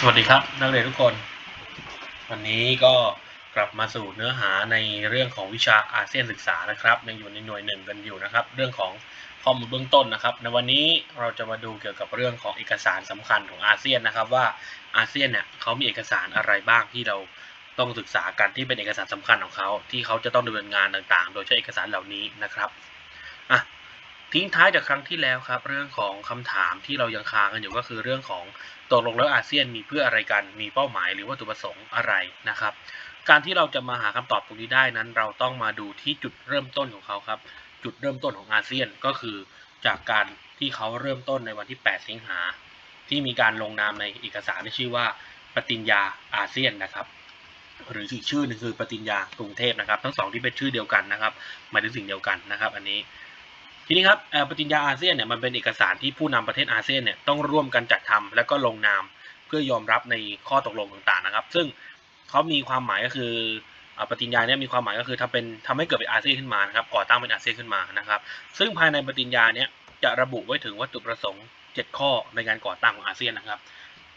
สวัสดีครับนักเรียนทุกคน วันนี้ก็กลับมาสู่เนื้อหาในเรื่องของวิชาอาเซียนศึกษานะครับยังอยู่ในหน่วยหนึ่งกันอยู่นะครับ เรื่องของข้อมูลเบื้องต้นนะครับ ในวันนี้เราจะมาดูเกี่ยวกับเรื่องของเอกสารสำคัญของอาเซียนนะครับ ว่าอาเซียนเนี่ยเขามีเอกสารอะไรบ้างที่เราต้องศึกษากันที่เป็นเอกสารสำคัญของเขาที่เขาจะต้องดำเนินงานต่างๆ โดยใช้เอกสารเหล่านี้นะครับอะทิ้งท้ายจากครั้งที่แล้วครับ เรื่องของคำถามที่เรายังคากันอยู่ก็คือเรื่องของ ตกลงแล้วอาเซียนมีเพื่ออะไรกัน มีเป้าหมายหรือวัตถุประสงค์อะไรนะครับ การที่เราจะมาหาคำตอบตรงนี้ได้นั้น เราต้องมาดูที่จุดเริ่มต้นของเขาครับ จุดเริ่มต้นของอาเซียนก็คือจากการที่เขาเริ่มต้นในวันที่ 8 สิงหา ที่มีการลงนามในเอกสารที่ชื่อว่าปฏิญญาอาเซียนนะครับหรืออีกชื่อหนึงคือปฏิญญากรุงเทพนะครับ ทั้งสองที่เป็นชื่อเดียวกันนะครับหมายถึงสิ่งเดียวกันนะครับ อันนี้ ทีนี้ครับปฏิญญาอาเซียนเนี่ยมันเป็นเอกสารที่ผู้นำประเทศอาเซียนเนี่ยต้องร่วมกันจัดทำแล้วก็ลงนามเพื่อยอมรับในข้อตกลงต่างๆนะครับ ซึ่งเขามีความหมายก็คือปฏิญญาเนี่ยมีความหมายก็คือทำเป็นทำให้เกิดเป็นอาเซียนขึ้นมานะครับก่อตั้งเป็นอาเซียนขึ้นมานะครับ ซึ่งภายในปฏิญญาเนี่ยจะระบุไว้ถึงวัตถุประสงค์ 7 ข้อในการก่อตั้งของอาเซียนนะครับ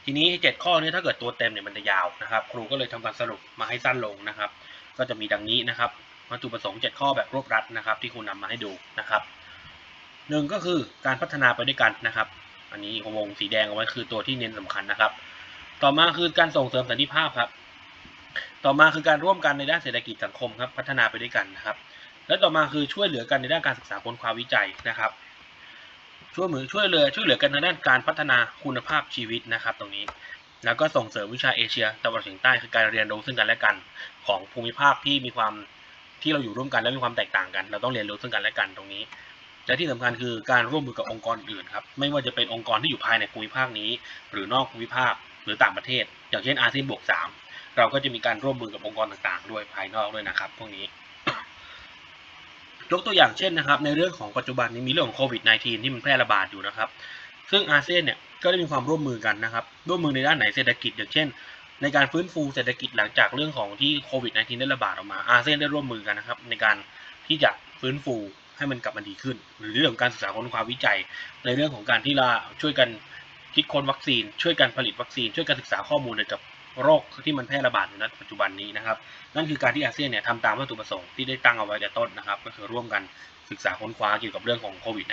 ทีนี้ 7 ข้อนี้ถ้าเกิดตัวเต็มเนี่ยมันจะยาวนะครับ ครูก็เลยทำการสรุปมาให้สั้นลงนะครับ ก็จะมีดังนี้นะครับวัตถุประสงค์ 7 ข้อแบบรวบรัดนะครับ ที่ครูนำมาให้ดูนะครับ หนึ่งก็คือการพัฒนาไปด้วยกันนะครับ อันนี้วงสีแดงเอาไว้คือตัวที่เน้นสำคัญนะครับ ต่อมาคือการส่งเสริมสันติภาพครับ ต่อมาคือการร่วมกันในด้านเศรษฐกิจสังคมครับ พัฒนาไปด้วยกันนะครับ และต่อมาคือช่วยเหลือกันในด้านการศึกษาค้นคว้าวิจัยนะครับ ช่วยมือช่วยเหลือช่วยเหลือกันในด้านการพัฒนาคุณภาพชีวิตนะครับ ตรงนี้ แล้วก็ส่งเสริมวิชาเอเชียตะวันออกเฉียงใต้คือการเรียนรู้ซึ่งกันและกันของภูมิภาคที่มีความที่เราอยู่ร่วมกันและมีความแตกต่างกัน เราต้องเรียนรู้ซึ่งกันและกันตรงนี้ และที่สำคัญคือการร่วมมือกับองค์กรอื่นครับไม่ว่าจะเป็นองค์กรที่อยู่ภายในภูมิภาคนี้ หรือนอกภูมิภาคหรือต่างประเทศ อย่างเช่นอาเซียนบวกสามเราก็จะมีการร่วมมือกับองค์กรต่างๆ ด้วยภายนอกด้วยนะครับ พวกนี้ยกตัวอย่างเช่นนะครับในเรื่องของปัจจุบันนี้มีเรื่องของโควิด -19 ที่มันแพร่ระบาดอยู่นะครับ ซึ่งอาเซียนเนี่ยก็ได้มีความร่วมมือกันนะครับ ร่วมมือในด้านไหนเศรษฐกิจ อย่างเช่น ในการฟื้นฟูเศรษฐกิจหลังจากเรื่องของที่โควิด -19 ได้ระบาดออกมาอาเซียนได้ร่วมมือกันนะครับ ในการที่จะฟื้นฟู ให้มันกลับมาดีขึ้น หรือเรื่องของการศึกษาค้นคว้าวิจัย ในเรื่องของการที่เราช่วยกันคิดค้นวัคซีน ช่วยกันผลิตวัคซีน ช่วยกันศึกษาข้อมูลเกี่ยวกับโรคที่มันแพร่ระบาดอยู่ณปัจจุบันนี้นะครับ นั่นคือการที่อาเซียนเนี่ยทำตามวัตถุประสงค์ที่ได้ตั้งเอาไว้แต่ต้นนะครับ ก็คือร่วมกันศึกษาค้นคว้าเกี่ยวกับเรื่องของโควิด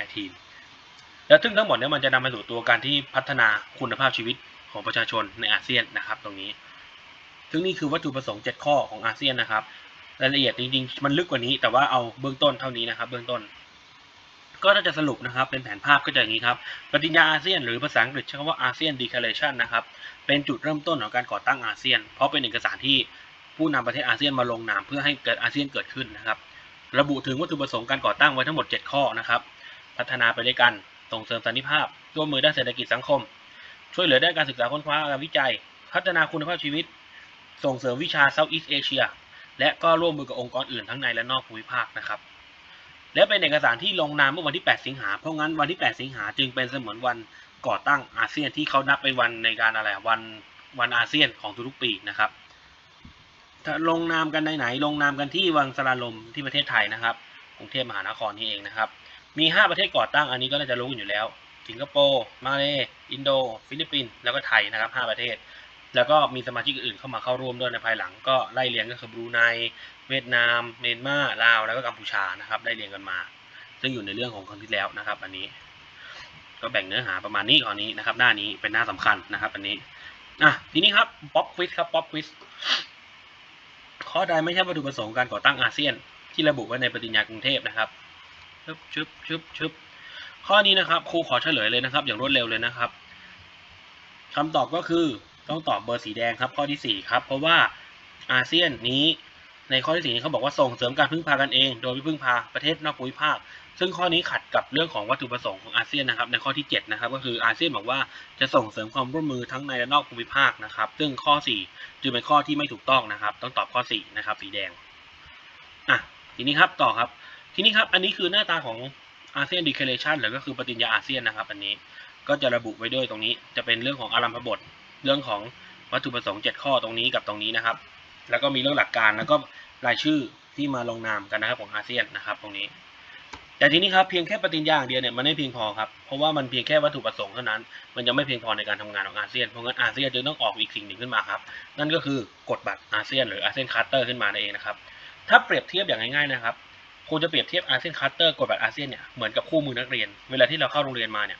-19 แล้วซึ่งทั้งหมดเนี่ยมันจะนำไปสู่ตัวการที่พัฒนาคุณภาพชีวิตของประชาชนในอาเซียนนะครับ ตรงนี้ซึ่งนี่คือวัตถุประสงค์ 7 ข้อของอาเซียนนะครับ รายละเอียดจริงๆ มันลึกกว่านี้ แต่ว่าเอาเบื้องต้นเท่านี้นะครับ เบื้องต้น ก็ถ้าจะสรุปนะครับ เป็นแผนภาพก็จะอย่างนี้ครับปฏิญญาอาเซียนหรือภาษาอังกฤษใช้คำว่าอาเซียนดีคาเลชันนะครับ เป็นจุดเริ่มต้นของการก่อตั้งอาเซียน เพราะเป็นเอกสารที่ผู้นำประเทศอาเซียนมาลงนามเพื่อให้เกิดอาเซียนเกิดขึ้นนะครับ ระบุถึงวัตถุประสงค์การก่อตั้งไว้ทั้งหมด 7 ข้อนะครับ พัฒนาไปด้วยกัน ส่งเสริมสันติภาพ ร่วมมือด้านเศรษฐกิจสังคม ช่วยเหลือด้านการศึกษาค้นคว้าการวิจัย พัฒนาคุณภาพชีวิต ส่งเสริมวิชา Southeast Asia และก็ร่วมมือกับองค์กรอื่นทั้งในและนอกภูมิภาคนะครับ และเป็นเอกสารที่ลงนามเมื่อวันที่ 8 สิงหา เพราะงั้นวันที่ 8 สิงหาจึงเป็นเสมือนวันก่อตั้งอาเซียนที่เขานับเป็นวันในการอะไรวันวันอาเซียนของทุกๆปีนะครับถ้าลงนามกันไหน ลงนามกันที่วังสลาลมที่ประเทศไทยนะครับกรุงเทพมหานครนี่เองนะครับ มี 5 ประเทศก่อตั้งอันนี้ก็น่าจะรู้กันอยู่แล้ว สิงคโปร์ มาเลย์อินโด ฟิลิปปินส์ แล้วก็ไทยนะครับ 5 ประเทศ แล้วก็มีสมาชิกอื่นเข้ามาเข้าร่วมด้วยในภายหลังก็ไล่เรียงก็คือบรูไนเวียดนาม เมียนมาลาวแล้วก็กัมพูชานะครับได้เรียงกันมา ซึ่งอยู่ในเรื่องของครั้งที่แล้วนะครับ อันนี้ ก็แบ่งเนื้อหาประมาณนี้ก่อนนี้นะครับ หน้านี้เป็นหน้าสำคัญนะครับ อันนี้อะทีนี้ครับป๊อปควิสครับป๊อปควิสข้อใดไม่ใช่วัตถุประสงค์การก่อตั้งอาเซียน ที่ระบุไว้ในปฏิญญากรุงเทพนะครับชึบชึบชึบชึบข้อนี้นะครับครูขอเฉลยเลยนะครับ อย่างรวดเร็วเลยนะครับคำตอบก็คือ ต้องตอบเบอร์สีแดงครับข้อที่สี่ครับ เพราะว่าอาเซียนนี้ในข้อที่สี่นี้เขาบอกว่าส่งเสริมการพึ่งพากันเอง โดยไม่พึ่งพาประเทศนอกภูมิภาค ซึ่งข้อนี้ขัดกับเรื่องของวัตถุประสงค์ของอาเซียนนะครับ ในข้อที่7นะครับก็คืออาเซียนบอกว่าจะส่งเสริมความร่วมมือทั้งในและนอกภูมิภาคนะครับ ซึ่งข้อ 4 จึงเป็นข้อที่ไม่ถูกต้องนะครับ ต้องตอบข้อ4นะครับสีแดงอะทีนี้ครับต่อครับ ทีนี้ครับอันนี้คือหน้าตาของอาเซียนดีเคเลชันหรือก็คือปฏิญญาอาเซียนนะครับ อันนี้ก็จะระบุไว้ด้วยตรงนี้จะเป็นเรื่องของอารัมพบท เรื่องของวัตถุประสงค์ 7 ข้อตรงนี้กับตรงนี้นะครับ แล้วก็มีเรื่องหลักการแล้วก็รายชื่อที่มาลงนามกันนะครับของอาเซียนนะครับตรงนี้แต่ทีนี้ครับเพียงแค่ปฏิญญาอย่างเดียวเนี่ยมันไม่เพียงพอครับเพราะว่ามันเพียงแค่วัตถุประสงค์เท่านั้น มันยังไม่เพียงพอในการทำงานของอาเซียนเพราะงั้นอาเซียนจึงต้องออกอีกสิ่งหนึ่งขึ้นมาครับนั่นก็คือกฎบัตรอาเซียนหรืออาเซียนคาร์เตอร์ขึ้นมานั่นเองนะครับถ้าเปรียบเทียบอย่างง่ายๆนะครับครูจะเปรียบเทียบอาเซียนคาร์เตอร์กฎบัตรอาเซียนเนี่ยเหมือนกับคู่มือนักเรียน เวลาที่เราเข้าโรงเรียนมาเนี่ย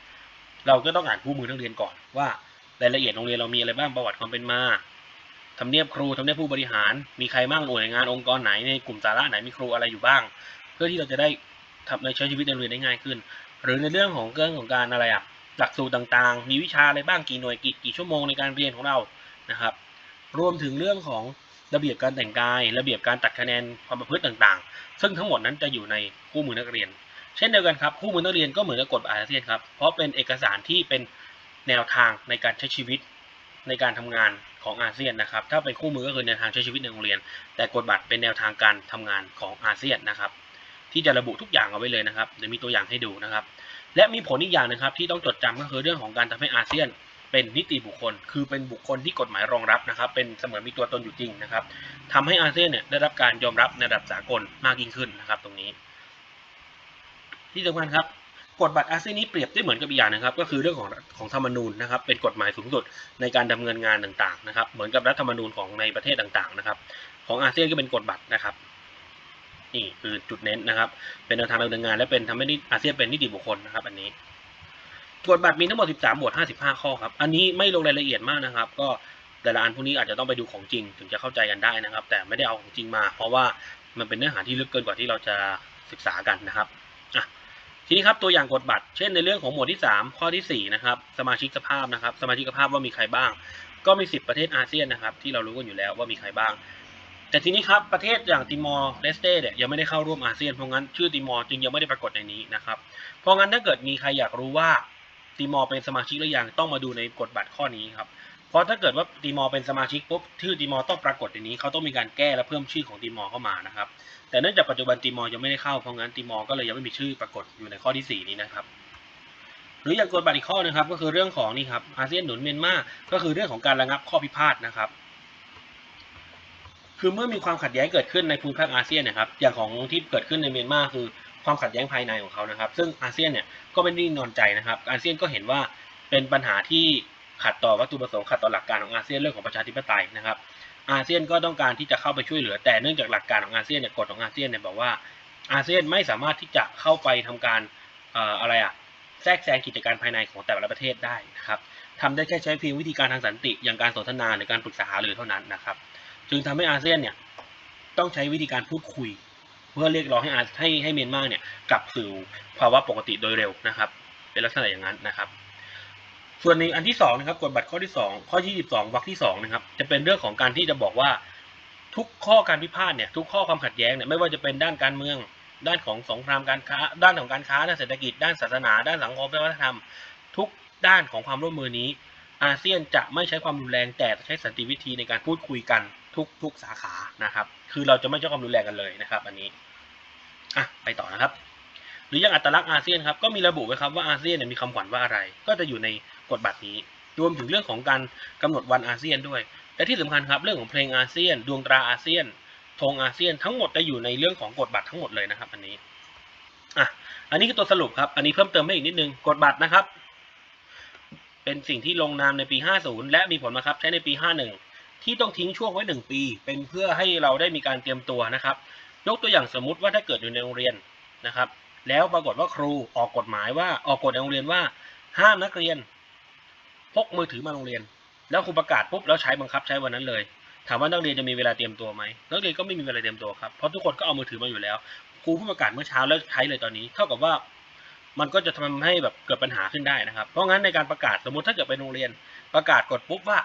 เราก็ต้องอ่านคู่มือนักเรียนก่อนว่า รายละเอียดโรงเรียนเรามีอะไรบ้างประวัติความเป็นมาทำเนียบครูทำเนียบผู้บริหาร มีใครบ้างหน่วยงานองค์กรไหนในกลุ่มสาระไหนมีครูอะไรอยู่บ้าง เพื่อที่เราจะได้ทำในใช้ชีวิตในโรงเรียนได้ง่ายขึ้น หรือในเรื่องของเรื่องของการอะไรอะหลักสูตรต่างๆ มีวิชาอะไรบ้างกี่หน่วยกี่กี่ชั่วโมงในการเรียนของเรานะครับ รวมถึงเรื่องของระเบียบการแต่งกาย ระเบียบการตัดคะแนนความประพฤติต่างๆ ซึ่งทั้งหมดนั้นจะอยู่ในคู่มือนักเรียน เช่นเดียวกันครับคู่มือนักเรียนก็เหมือนกับกฎอาเซียนครับเพราะเป็นเอกสารที่เป็น แนวทางในการใช้ชีวิตในการทำงานของอาเซียนนะครับ ถ้าเป็นคู่มือก็คือแนวทางใช้ชีวิตในโรงเรียน แต่กฎบัตรเป็นแนวทางการทำงานของอาเซียนนะครับ ที่จะระบุทุกอย่างเอาไว้เลยนะครับเดี๋ยวมีตัวอย่างให้ดูนะครับ และมีผลอีกอย่างหนะครับ ที่ต้องจดจำก็คือเรื่องของการทำให้อาเซียน เป็นนิติบุคคล คือเป็นบุคคลที่กฎหมายรองรับนะครับ เป็นเสมือนมีตัวตนอยู่จริงนะครับทำให้อาเซียนเนี่ยได้รับการยอมรับในระดับสากลมากยิ่งขึ้นนะครับ ตรงนี้ ที่สำคัญครับ กฎบัตรอาเซียนนี้เปรียบได้เหมือนกับอีกอย่างนะครับ ก็คือเรื่องของของธรรมนูญนะครับ เป็นกฎหมายสูงสุดในการดำเนินงานต่างๆนะครับ เหมือนกับรัฐธรรมนูญของในประเทศต่างๆนะครับ ของอาเซียนก็เป็นกฎบัตรนะครับนี่คือจุดเน้นนะครับ เป็นแนวทางดำเนินงาน และเป็นทำให้อาเซียนเป็นนิติบุคคลนะครับ อันนี้กฎบัตรมีทั้งหมด 13 บท 55 ข้อครับ อันนี้ไม่ลงรายละเอียดมากนะครับ ก็แต่ละอันพวกนี้อาจจะต้องไปดูของจริงถึงจะเข้าใจกันได้นะครับ แต่ไม่ได้เอาของจริงมา เพราะว่ามันเป็นเนื้อหาที่ลึกเกินกว่าที่เราจะศึกษากันนะครับ ทีนี้ครับตัวอย่างกฎบัตร เช่นในเรื่องของหมวดที่ 3 ข้อที่ 4 นะครับ สมาชิกภาพนะครับ สมาชิกภาพว่ามีใครบ้าง ก็มี 10 ประเทศอาเซียนนะครับ ที่เรารู้กันอยู่แล้วว่ามีใครบ้าง แต่ทีนี้ครับประเทศอย่างติมอร์เลสเต้เนี่ยยังไม่ได้เข้าร่วมอาเซียน เพราะงั้นชื่อติมอร์จึงยังไม่ได้ปรากฏในนี้นะครับ เพราะงั้นถ้าเกิดมีใครอยากรู้ว่าติมอร์เป็นสมาชิกหรือยังต้องมาดูในกฎบัตรข้อนี้ครับ เพราะถ้าเกิดว่าติมอร์เป็นสมาชิกปุ๊บชื่อติมอร์ต้องปรากฏในนี้ เขาต้องมีการแก้และเพิ่มชื่อของติมอร์เข้ามานะครับ แต่เนื่องจากปัจจุบันติมอร์ยังไม่ได้เข้าเพราะงั้นติมอร์ก็เลยยังไม่มีชื่อปรากฏอยู่ในข้อที่ 4 นี้นะครับ หรืออย่างกฎบัตรอีกข้อนะครับ ก็คือเรื่องของนี่ครับอาเซียนหนุนเมียนมาก็คือเรื่องของการระงับข้อพิพาทนะครับคือเมื่อมีความขัดแย้งเกิดขึ้นในภูมิภาคอาเซียนนะครับ อย่างของที่เกิดขึ้นในเมียนมาคือความขัดแย้งภายในของเขานะครับ ซึ่งอาเซียนเนี่ยก็ไม่ได้นิ่งนอนใจนะครับ อาเซียนก็เห็นว่าเป็นปัญหาที่ขัดต่อวัตถุประสงค์ขัดต่อหลักการของอาเซียนเรื่องของประชาธิปไตยนะครับ อาเซียนก็ต้องการที่จะเข้าไปช่วยเหลือ แต่เนื่องจากหลักการของอาเซียนเนี่ยกฎของอาเซียนเนี่ยบอกว่าอาเซียนไม่สามารถที่จะเข้าไปทำการอะไรอะแทรกแซงกิจการภายในของแต่ละประเทศได้นะครับทำได้แค่ใช้เพียงวิธีการทางสันติ อย่างการสนทนาหรือการปรึกษาหารือเท่านั้นนะครับ จึงทำให้อาเซียนเนี่ยต้องใช้วิธีการพูดคุย เพื่อเรียกร้องให้อาให้ให้เมียนมาเนี่ยกลับสู่ภาวะปกติโดยเร็วนะครับ เป็นลักษณะอย่างนั้นนะครับ ส่วนในอันที่สองนะครับกฎบัตรข้อที่สองข้อที่สิบสองวรรคที่สองนะครับจะเป็นเรื่องของการที่จะบอกว่าทุกข้อการพิพาทเนี่ยทุกข้อความขัดแย้งเนี่ยไม่ว่าจะเป็นด้านการเมือง ด้านของสงครามการค้า ด้านของการค้าด้านเศรษฐกิจด้านศาสนา ด้านสังคมและวัฒนธรรม ทุกด้านของความร่วมมือนี้ อาเซียนจะไม่ใช้ความรุนแรงแต่ใช้สันติวิธีในการพูดคุยกันทุกทุกสาขานะครับ คือเราจะไม่ใช้ความรุนแรงกันเลยนะครับ อันนี้อะไปต่อนะครับ หรืออย่างอัตลักษณ์อาเซียนครับก็มีระบุไว้ครับว่าอาเซียนเนี่ยมีคำขวัญว่าอะไร ก็จะอยู่ใน กฎบัตรนี้รวมถึงเรื่องของการกำหนดวันอาเซียนด้วย และที่สำคัญครับเรื่องของเพลงอาเซียน ดวงตราอาเซียนธงอาเซียนทั้งหมดจะอยู่ในเรื่องของกฎบัตรทั้งหมดเลยนะครับ อันนี้อะอันนี้คือตัวสรุปครับ อันนี้เพิ่มเติมให้อีกนิดนึงกฎบัตรนะครับ เป็นสิ่งที่ลงนามในปี 50 และมีผลบังคับใช้ในปี 51 ที่ต้องทิ้งช่วงไว้ 1 ปี เป็นเพื่อให้เราได้มีการเตรียมตัวนะครับ ยกตัวอย่างสมมุติว่าถ้าเกิดอยู่ในโรงเรียนนะครับ แล้วปรากฏว่าครูออกกฎหมายว่าออกกฎในโรงเรียนว่า ห้ามนักเรียน กมือถือมาโรงเรียน แล้วครูประกาศปุ๊บแล้วใช้บังคับใช้วันนั้นเลย ถามว่านักเรียนจะมีเวลาเตรียมตัวไหมนักเรียนก็ไม่มีเวลาเตรียมตัวครับเพราะทุกคนก็เอามือถือมาอยู่แล้วครูผู้ประกาศเมื่อเช้าแล้วใช้เลยตอนนี้ เท่ากับว่ามันก็จะทำให้แบบเกิดปัญหาขึ้นได้นะครับ เพราะงั้นในการประกาศสมมติถ้าเกิดไปโรงเรียน ประกาศกฎปุ๊บว่า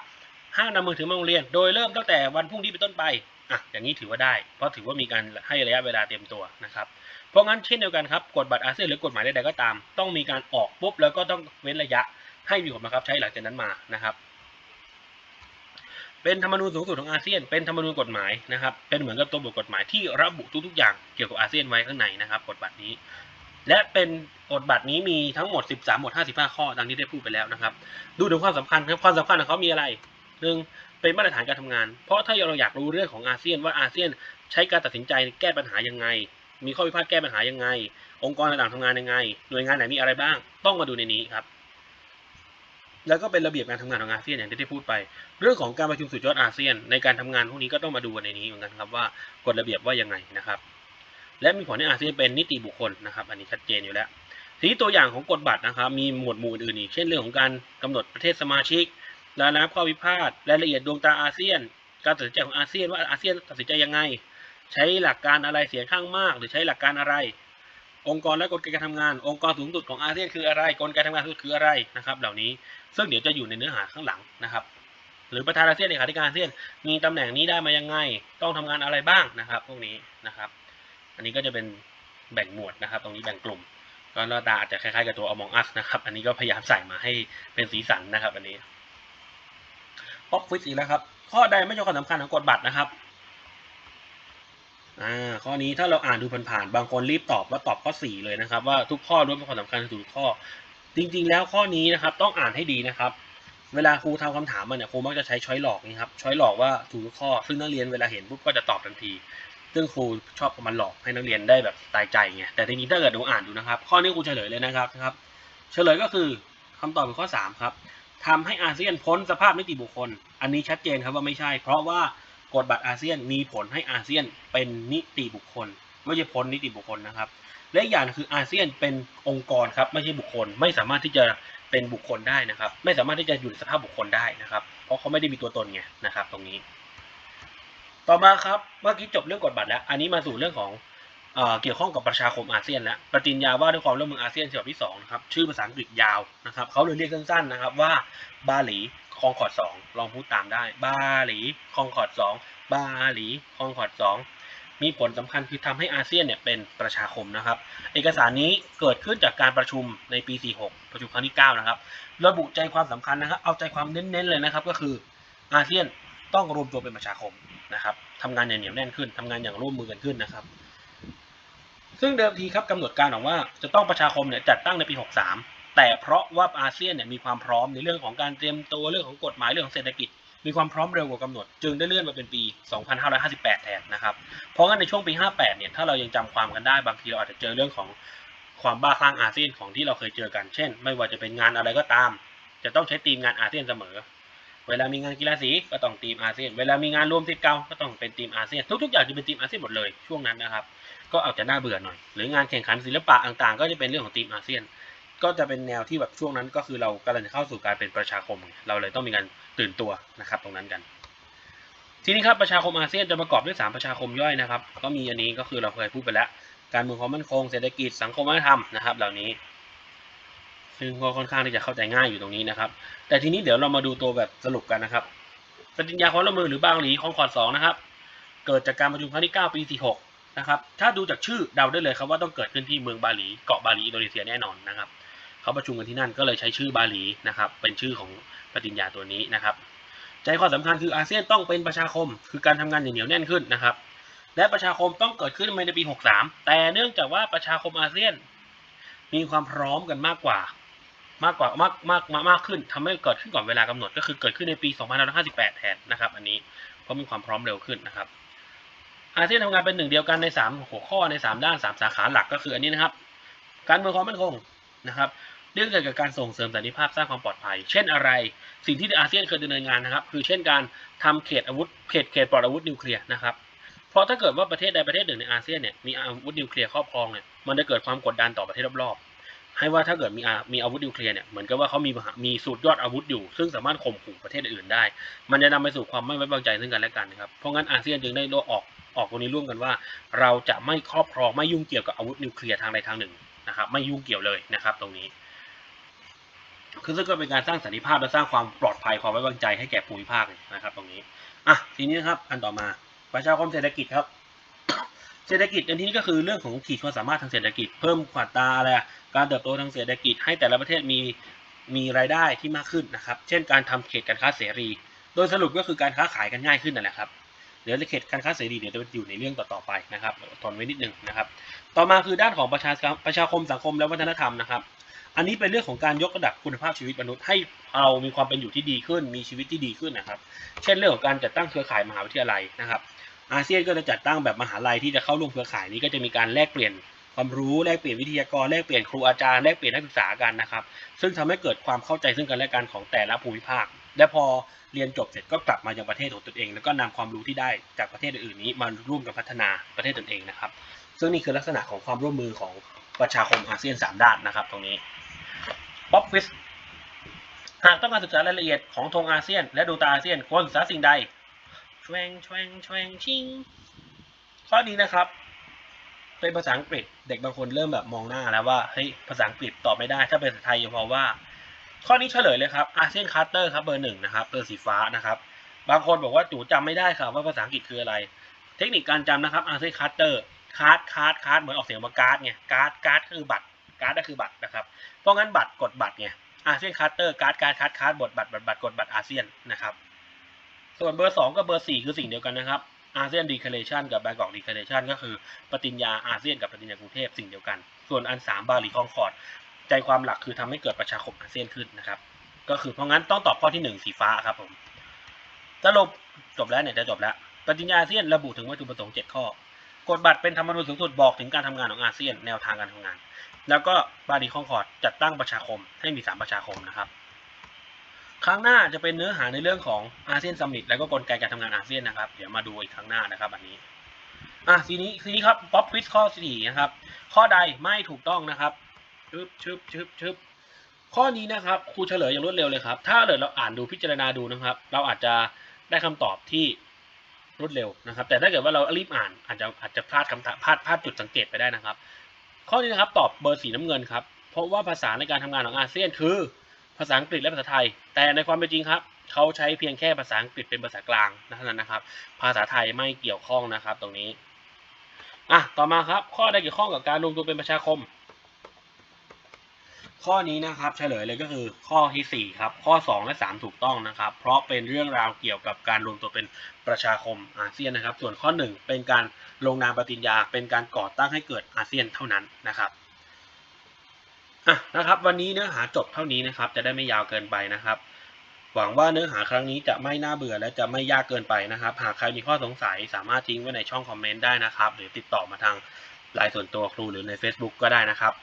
ห้ามนำมือถือมาโรงเรียน โดยเริ่มตั้งแต่วันพรุ่งนี้เป็นต้นไปอะอย่างนี้ถือว่าได้ เพราะถือว่ามีการให้ระยะเวลาเตรียมตัวนะครับ เพราะงั้นเช่นเดียวกันครับกฎบัตรอาเซียนหรือกฎหมายใดๆก็ตาม ต้องมีการออกปุ๊บแล้วก็ต้องเว้นระยะ ให้มีผลบังคับใช้หลังจากนั้นมานะครับ เป็นธรรมนูญสูงสุดของอาเซียน เป็นธรรมนูญกฎหมายนะครับ เป็นเหมือนกับตัวบทกฎหมายที่ระบุทุกๆ อย่างเกี่ยวกับอาเซียนไว้ข้างในนะครับกฎบัตรนี้ และเป็นกฎบัตรนี้มีทั้งหมด 13หมด55 ข้อดังที่ได้พูดไปแล้วนะครับ ดูถึงความสำคัญครับความสำคัญของเขามีอะไรหนึ่งเป็นมาตรฐานการทำงาน เพราะถ้าเราอยากรู้เรื่องของอาเซียนว่าอาเซียนใช้การตัดสินใจแก้ปัญหายังไง มีข้อพิพาทแก้ปัญหายังไง องค์กรต่างๆทำงานยังไง หน่วยงานไหนมีอะไรบ้าง ต้องมาดูในนี้ครับ แล้วก็เป็นระเบียบการทำงานของอาเซียนอย่างที่ได้พูดไป เรื่องของการประชุมสุดยอดอาเซียน ในการทำงานพวกนี้ก็ต้องมาดูในนี้เหมือนกันครับว่ากฎระเบียบว่ายังไงนะครับ และมีผลให้อาเซียนเป็นนิติบุคคลนะครับ อันนี้ชัดเจนอยู่แล้ว ทีนี้ตัวอย่างของกฎบัตรนะครับ มีหมวดหมู่อื่นอีกเช่นเรื่องของการกำหนดประเทศสมาชิกรายรับข้อพิพาทรายละเอียดดวงตาอาเซียน การตัดสินใจของอาเซียนว่าอาเซียนตัดสินใจยังไง ใช้หลักการอะไรเสียงข้างมาก หรือใช้หลักการอะไร องค์กรและกลไกการทำงาน องค์กรสูงสุดของอาเซียนคืออะไร กลไกทำงานสูงสุดคืออะไรนะครับ เหล่านี้ซึ่งเดี๋ยวจะอยู่ในเนื้อหาข้างหลังนะครับหรือประธานอาเซียนเลขาธิการอาเซียนมีตำแหน่งนี้ได้มายังไง ต้องทำงานอะไรบ้างนะครับ พวกนี้นะครับ อันนี้ก็จะเป็นแบ่งหมวดนะครับ ตรงนี้แบ่งกลุ่มก็หน้าตาอาจจะคล้ายๆกับตัว Among Us นะครับ อันนี้ก็พยายามใส่มาให้เป็นสีสันนะครับ อันนี้ป๊อปฟิสอีกแล้วครับ ข้อใดไม่ใช่ความสำคัญของกฎบัตรนะครับ อ่าข้อนี้ถ้าเราอ่านดูผ่านๆบางคนรีบตอบว่าตอบข้อสี่เลยนะครับ ว่าทุกข้อล้วนเป็นความสำคัญทุกข้อ จริง ๆ แล้วข้อนี้นะครับต้องอ่านให้ดีนะครับ เวลาครูทำคำถามมันเนี่ยครูมักจะใช้ช้อยหลอกนี่ครับช้อยหลอกว่าถูกทุกข้อ ซึ่งนักเรียนเวลาเห็นปุ๊บก็จะตอบทันที ซึ่งครูชอบมันหลอกให้นักเรียนได้แบบตายใจไงแต่ทีนี้ถ้าเกิดดูอ่านดูนะครับ ข้อนี้ครูเฉลยเลยนะครับนะครับ เฉลยก็คือคำตอบเป็นข้อสามครับทำให้อาเซียนพ้นสภาพนิติบุคคล อันนี้ชัดเจนครับว่าไม่ใช่ เพราะว่า กฎบัตรอาเซียนมีผลให้อาเซียนเป็นนิติบุคคล ไม่ใช่พ้นนิติบุคคลนะครับ และอย่างคืออาเซียนเป็นองค์กรครับไม่ใช่บุคคล ไม่สามารถที่จะเป็นบุคคลได้นะครับ ไม่สามารถที่จะอยู่ในสภาพบุคคลได้นะครับ เพราะเขาไม่ได้มีตัวตนไงนะครับ ตรงนี้ ต่อมาครับเมื่อกี้จบเรื่องกฎบัตรแล้ว อันนี้มาสู่เรื่องของเอเกี่ยวข้องกับประชาคมอาเซียนแล้วปฏิญญาว่าด้วยความร่วมมืออาเซียนฉบับที่สองนะครับชื่อภาษาอังกฤษยาวนะครับเขาเลยเรียกสั้นๆนะครับว่าบาหลี คองคอร์ดสองลองพูดตามได้ บาหลีคองคอร์ดสองบาหลีคองคอร์ดสองมีผลสำคัญคือทำให้อาเซียนเนี่ยเป็นประชาคมนะครับ เอกสารนี้เกิดขึ้นจากการประชุมในปี 46 ประชุมครั้งที่ 9 นะครับ ระบุใจความสำคัญนะครับ เอาใจความเน้นๆเลยนะครับ ก็คืออาเซียนต้องรวมตัวเป็นประชาคมนะครับทำงานอย่างเหนียวแน่นขึ้นทำงานอย่างร่วมมือกันขึ้นนะครับ ซึ่งเดิมทีครับกำหนดการออกว่าจะต้องประชาคมเนี่ยจัดตั้งในปี 63 แต่เพราะว่าอาเซียนเนี่ยมีความพร้อมในเรื่องของการเตรียมตัวเรื่องของกฎหมายเรื่องของเศรษฐกิจ มีความพร้อมเร็วกว่ากำหนด จึงได้เลื่อนมาเป็นปี 2558 แทนนะครับเพราะงั้นในช่วงปี 58 เนี่ยถ้าเรายังจำความกันได้บางทีเราอาจจะเจอเรื่องของความบ้าคลั่งอาเซียนของที่เราเคยเจอกันเช่น ไม่ว่าจะเป็นงานอะไรก็ตาม จะต้องใช้ทีมงานอาเซียนเสมอ เวลามีงานกีฬาสีก็ต้องทีมอาเซียน เวลามีงานรวมทีมเก่าก็ต้องเป็นทีมอาเซียนทุกๆอย่างจะเป็นทีมอาเซียนหมดเลยช่วงนั้นนะครับ ก็อาจจะน่าเบื่อหน่อย หรืองานแข่งขันศิลปะต่างๆ ก็จะเป็นเรื่องของทีมอาเซียน ก็จะเป็นแนวที่แบบช่วงนั้นก็คือเรากำลังจะเข้าสู่การเป็นประชาคม เราเลยต้องมีการตื่นตัวนะครับ ตรงนั้นกัน ทีนี้ครับประชาคมอาเซียนจะประกอบด้วย 3 ประชาคมย่อยนะครับ ก็มีอันนี้ก็คือเราเคยพูดไปแล้ว การเมืองความมั่นคงเศรษฐกิจสังคมวัฒนธรรมนะครับ เหล่านี้ ซึ่งก็ค่อนข้างที่จะเข้าใจง่ายอยู่ตรงนี้นะครับ แต่ทีนี้เดี๋ยวเรามาดูตัวแบบสรุปกันนะครับปฏิญญาความร่วมมือหรือบางหลีของคอร์ดสองนะครับ เกิดจากการประชุมครั้งที่ 9 ปี 46 นะครับ ถ้าดูจากชื่อเดาได้เลยครับว่าต้องเกิดขึ้นที่เมืองบาหลีเกาะบาหลีอินโดนีเซียแน่นอนนะครับ เขาประชุมกันที่นั่นก็เลยใช้ชื่อบาหลีนะครับเป็นชื่อของปฏิญญาตัวนี้นะครับ ใจความสำคัญคืออาเซียนต้องเป็นประชาคม คือการทำงานอย่างเหนียวแน่นขึ้นนะครับ และประชาคมต้องเกิดขึ้นในปี 63 แต่เนื่องจากว่าประชาคมอาเซียน มีความพร้อมกันมากกว่ามากกว่ามากมากมากมากขึ้นทำให้เกิดขึ้นก่อนเวลากำหนด ก็คือเกิดขึ้นในปี 2558 แทนนะครับ อันนี้เพราะมีความพร้อมเร็วขึ้นนะครับ อาเซียนทำงานเป็นหนึ่งเดียวกันใน 3 หัวข้อใน 3 ด้าน 3 สาขาหลักก็คืออันนี้นะครับ การเมืองความมั่นคงนะครับ เรื่องเกี่ยวกับการส่งเสริมสันติภาพสร้างความปลอดภัย เช่นอะไร สิ่งที่อาเซียนเคยดำเนินงานนะครับ คือเช่นการทำเขตอาวุธเขตเขตปลอดอาวุธนิวเคลียร์นะครับเพราะถ้าเกิดว่าประเทศใดประเทศหนึ่งในอาเซียนเนี่ยมีอาวุธนิวเคลียร์ครอบครองเนี่ยมันจะเกิดความกดดันต่อประเทศรอบๆให้ว่าถ้าเกิดมีอามีอาวุธนิวเคลียร์เนี่ยเหมือนกับว่าเขามีมีสูตรยอดอาวุธอยู่ ซึ่งสามารถข่มขู่ประเทศอื่นได้ มันจะนำไปสู่ความไม่ไว้วางใจซึ่งกันและกันนะครับเพราะงั้นอาเซียนจึงได้ออกออกตรงนี้ร่วมกันว่า เราจะไม่ครอบครองไม่ยุ่งเกี่ยวกับอาวุธนิวเคลียร์ทางใดทางหนึ่งนะครับไม่ยุ่งเกี่ยวเลยนะครับตรงนี้ คือซึ่งก็เป็นการสร้างสันติภาพและสร้างความปลอดภัยความไว้วางใจให้แก่ภูมิภาคนะครับ ตรงนี้อะทีนี้นะครับอันต่อมาประชาคมเศรษฐกิจครับ เศรษฐกิจอันนี้ก็คือเรื่องของขีดความสามารถทางเศรษฐกิจ เพิ่มขวัญตาอะไรการเติบโตทางเศรษฐกิจ ให้แต่ละประเทศมีมีรายได้ที่มากขึ้นนะครับ เช่น การทำเขตการค้าเสรี โดยสรุปก็คือการค้าขายกันง่ายขึ้นนั่นแหละครับเดี๋ยวเขตการค้าเสรีเดี๋ยวจะอยู่ในเรื่องต่อๆไปนะครับทนไว้นิดนึงนะครับ ต่อมาคือด้านของประชาประชาคมสังคมและวัฒนธรรมนะครับ อันนี้เป็นเรื่องของการยกระดับคุณภาพชีวิตมนุษย์ให้เรามีความเป็นอยู่ที่ดีขึ้น มีชีวิตที่ดีขึ้นนะครับ เช่นเรื่องของการจัดตั้งเครือข่ายมหาวิทยาลัยนะครับ อาเซียนก็จะจัดตั้งแบบมหาลัยที่จะเข้าร่วมเครือข่ายนี้ก็จะมีการแลกเปลี่ยนความรู้แลกเปลี่ยนวิทยากรแลกเปลี่ยนครูอาจารย์แลกเปลี่ยนนักศึกษากันนะครับ ซึ่งทำให้เกิดความเข้าใจซึ่งกันและกันของแต่ละภูมิภาค และพอเรียนจบเสร็จก็กลับมายังประเทศของตนเอง แล้วก็นำความรู้ที่ได้จากประเทศอื่นๆนี้มาร่วมกันพัฒนาประเทศตนเองนะครับ ซึ่งนี่คือลักษณะของความร่วมมือของประชาคมอาเซียน 3 ด้านนะครับ ตรงนี้ ป๊อปฟิสหากต้องการศึกษารายละเอียดของธงอาเซียน และดูตาอาเซียนควรศึกษาสิ่งใดชวงชวงชวงชิงข้อนี้นะครับ เป็นภาษาอังกฤษ เด็กบางคนเริ่มแบบมองหน้าแล้วว่าเฮ้ยภาษาอังกฤษตอบไม่ได้ ถ้าเป็นภาษาไทยยังพอว่า ข้อนี้เฉลยเลยครับอาเซียนคัตเตอร์ครับเบอร์หนึ่งนะครับเบอร์สีฟ้านะครับ บางคนบอกว่าจูจำไม่ได้ค่ะว่าภาษาอังกฤษคืออะไร เทคนิคการจำนะครับอาเซียนคัตเตอร์คาร์ดคาร์ดคาร์ดเหมือนออกเสียงว่าการ์ดไงการ์ดการ์ดคือบัตร การ์ดก็คือบัตรนะครับ เพราะงั้นบัตรกดบัตรไงอาเซียนคัตเตอร์การ์ดการ์ดคาร์ดคาร์ดบทบัตรบัตรบัตรกดบัตรอาเซียนนะครับ ส่วนเบอร์สองกับเบอร์สี่คือสิ่งเดียวกันนะครับอาเซียนดีคาเลชันกับแบงกอกดีคาเลชันก็คือปฏิญญาอาเซียนกับปฏิญญากรุงเทพสิ่งเดียวกัน ส่วนอันสามบาหลีคองคอร์ดใจความหลักคือทำให้เกิดประชาคมอาเซียนขึ้นนะครับ ก็คือเพราะงั้นต้องตอบข้อที่หนึ่งสีฟ้าครับผมสรุปจบแล้วเนี่ยจะจบแล้ว ปฏิญญาอาเซียนระบุถึงวัตถุประสงค์เจ็ดข้อกฎบัตรเป็นธรรมนูญสูงสุดบอกถึงการทำงานของอาเซียนแนวทางการทำงาน แล้วก็บาลีคองคอร์ดจัดตั้งประชาคมให้มีสามประชาคมนะครับ ครั้งหน้าจะเป็นเนื้อหาในเรื่องของอาเซียนซัมมิตแล้วก็กลไกการทำงานอาเซียนนะครับ เดี๋ยวมาดูอีกครั้งหน้านะครับอันนี้อะทีนี้ทีนี้ครับป๊อปควิสข้อสี่นะครับ ข้อใดไม่ถูกต้องนะครับชึบชึบชึบชึบข้อนี้นะครับครูเฉลยอย่างรวดเร็วเลยครับ ถ้าเกิดเราอ่านดูพิจารณาดูนะครับ เราอาจจะได้คำตอบที่รวดเร็วนะครับ แต่ถ้าเกิดว่าเรารีบอ่านอาจจะอาจจะพลาดคำถามพลาดพลาดจุดสังเกตไปได้นะครับ ข้อนี้นะครับตอบเบอร์สีน้ำเงินครับ เพราะว่าภาษาในการทำงานของอาเซียนคือ ภาษาอังกฤษและภาษาไทย แต่ในความเป็นจริงครับเขาใช้เพียงแค่ภาษาอังกฤษเป็นภาษากลางเท่านั้นนะครับ ภาษาไทยไม่เกี่ยวข้องนะครับตรงนี้อะต่อมาครับ ข้อใดเกี่ยวข้องกับการรวมตัวเป็นประชาคม ข้อนี้นะครับเฉลยเลยก็คือข้อที่สี่ครับ ข้อสองและสามถูกต้องนะครับ เพราะเป็นเรื่องราวเกี่ยวกับการรวมตัวเป็นประชาคมอาเซียนนะครับ ส่วนข้อหนึ่งเป็นการลงนามปฏิญญา เป็นการก่อตั้งให้เกิดอาเซียนเท่านั้นนะครับอะนะครับ วันนี้เนื้อหาจบเท่านี้นะครับ จะได้ไม่ยาวเกินไปนะครับ หวังว่าเนื้อหาครั้งนี้จะไม่น่าเบื่อและจะไม่ยากเกินไปนะครับ หากใครมีข้อสงสัยสามารถทิ้งไว้ในช่องคอมเมนต์ได้นะครับ หรือติดต่อมาทางไลน์ส่วนตัวครูหรือใน Facebook ก็ได้นะครับ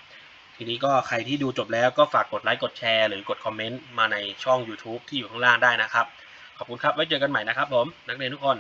ทีนี้ก็ใครที่ดูจบแล้วก็ฝากกดไลค์กดแชร์หรือกดคอมเมนต์มาในช่อง YouTube ที่อยู่ข้างล่างได้นะครับ ขอบคุณครับ ไว้เจอกันใหม่นะครับผม นักเรียนทุกคน